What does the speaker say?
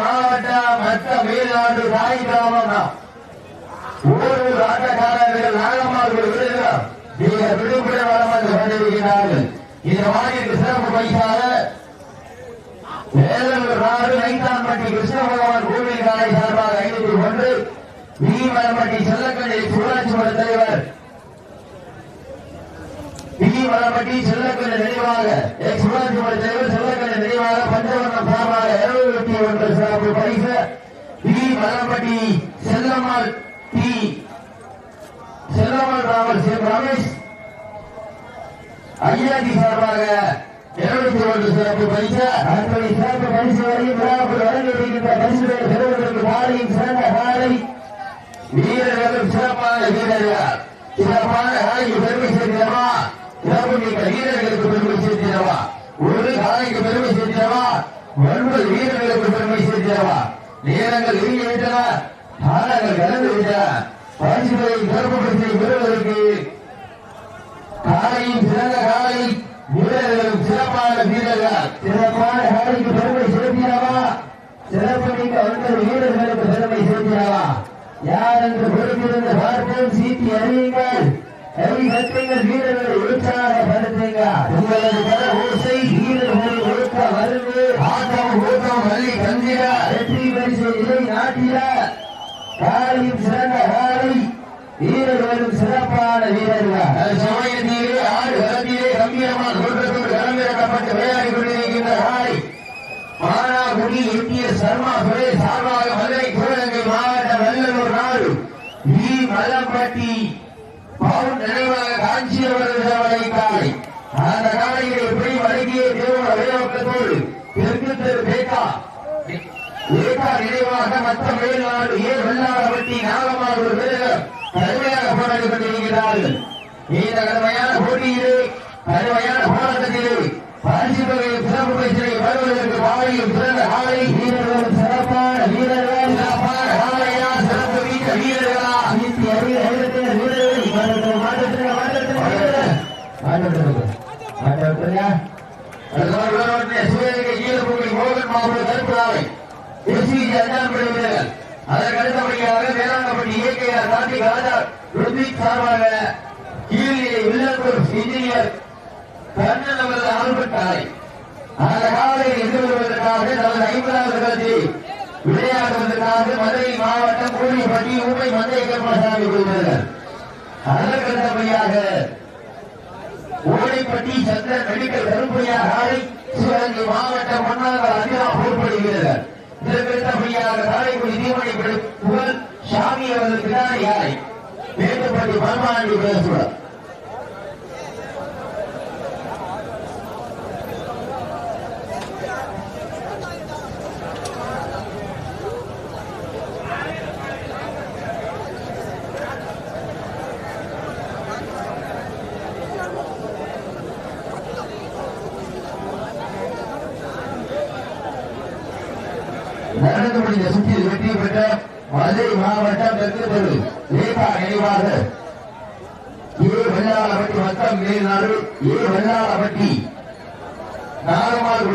மாவட்ட மற்ற மேலாண்டு தாய் கிராமம்னா தான் ஊரூர் ஆட்டக்காரர்கள் நாகமார்கள் விருதுகள் விடுமுறை விடுமுறை என்று சொல்லியிருக்கிறார்கள் இந்த மாநில சிறப்பு பரிசாக வேலூர் நாடு நைத்தான்பட்டி கிருஷ்ண பகவான் கோவில் காலை சார்பாக ஐநூற்றி ஒன்று வீமலம்பட்டி செல்லக்கண்ணி ஊராட்சி மன்ற தலைவர் வீமலம்பட்டி செல்லக்கண்ணி நினைவாக எக்ஸ் மன்ற தலைவர் செல்லக்கண்ணி நினைவாக பஞ்சவர்ணம் சார்பாக இருநூத்தி ஒன்று சிறப்பு பரிசு வீமலம்பட்டி செல்லம்மாள் டி செல்லம்மாள் ராமர் சி ரமேஷ். ஐயாதி சார்பாக இருநூத்தி ஒன்று சிறப்பு பரிசு. அத்தனை சிறப்பு பரிசு வரையும் விழாவுக்கு வழங்கியிருக்கின்ற பரிசுகளை பெறுவதற்கு காலையும் சிறந்த காலை வீரர்களும் சிறப்பான வீரர்கள். சிறப்பான காலைக்கு பெருமை சேர்க்கிறவா? சிறப்பு மிக்க வீரர்களுக்கு பெருமை சேர்க்கிறவா? ஒரு காலைக்கு பெருமை சேர்க்கிறவா? ஒன்பது வீரர்களுக்கு பெருமை சேர்க்கிறவா? நேரங்கள் நெருங்கி விட்டன. காலங்கள் கடந்து விட்டன. பரிசுகளை சிறப்பு பெறுவதற்கு காலையும் சிறந்த காலை வீரர்களும் சிறப்பான வீரர்கள். சிறப்பான காலைக்கு பெருமை செலுத்தினவா? சிறப்பு மிக்க ஒன்பது வீரர்களுக்கு பெருமை செலுத்தினவா? யார் என்று பொறுத்திருந்து பார்ப்போம். சீட்டி அறியுங்கள். கை கட்டுங்கள் வீரர்களை வெற்றி பரிசு இலை நாட்டில காலையும் சிறந்த காலை வீரர்களும் சிறப்பான வீரர்கள் சமயத்திலே ஆறு களத்திலே கம்பீரமான தோற்றத்தோடு களமிறக்கப்பட்டு விளையாடி கொண்டிருக்கின்ற காலை மானாகுடி இந்திய சர்மா துறை சார்பாக மதுரை சிவகங்கை மாவட்ட வெள்ளலூர் நாடு வி. மலம்பட்டி பவுன் நினைவாக காஞ்சி அவர்கள் காலை. அந்த காலையை எப்படி வழங்கிய தேவோட விளையாட்டத்தோடு தெற்கு தெற்கு ஏகா நினைவாக மற்ற மேல்நாடு ஏ வெள்ளாளப்பட்டி ஒரு வீரர்கள் கடுமையாக போராடி கொண்டிருக்கிறார்கள் இந்த கடுமையான போட்டியிலே கடுமையான போராட்டத்திலே பரிசு தொகையில் சிறப்பு பரிசினை வருவதற்கு வாழையும் சிறந்த காலை வீரர்களும் சிறப்பான வீரர்கள் சிறப்பான காலையா சிறப்பு வீட்ட வீரர்களா? நீத்தி அறிவு ஐம்பத்தி வீரர்கள் மாற்றத்தில் மாற்றத்தில் மாற்றத்தில் மாற்றத்தில் மாற்றத்தில் சிவகங்கை ஈழப்பகுதி மோகன் மாவட்ட கருப்புலாவை எஸ்பிஜி அண்ணாமலை வீரர்கள் அதற்கு அடுத்தபடியாக வேளாங்கப்பட்டி இயற்கையார் கார்த்திக் ராஜா ருத்விக் சார்பாக கீழே வில்லன்பூர் இன்ஜினியர் கண்ணன் அவர்கள் ஆல்பர்ட் காலை அந்த காலையில் எதிர்வருவதற்காக நமது ஐம்பதாவது கருத்தில் விளையாடுவதற்காக மதுரை மாவட்டம் கோழிப்பட்டி உண்மை மந்தை கருமசாமி கொள்கிறார்கள் அதற்கடுத்தபடியாக ஓடைப்பட்டி சந்திரன் மெடிக்கல் கருப்பையா ஆலை சிவகங்கை மாவட்டம் மன்னார் அதிகமாக போர்படுகிறார் இதற்கடுத்தபடியாக காரைக்குடி தீமணி புகழ் சாமி அவர்கள் பின்னாடி யாரை? மேட்டுப்பட்டி பரமாண்டி பேசுவார். நடந்து சுற்றில் வெற்றி பெற்ற மதுரை மாவட்டம் தெற்கு தெரு லேகா நினைவாக ஏ வெள்ளாளப்பட்டி மொத்தம் மேல்நாடு ஏ வெள்ளாளப்பட்டி நாகமால்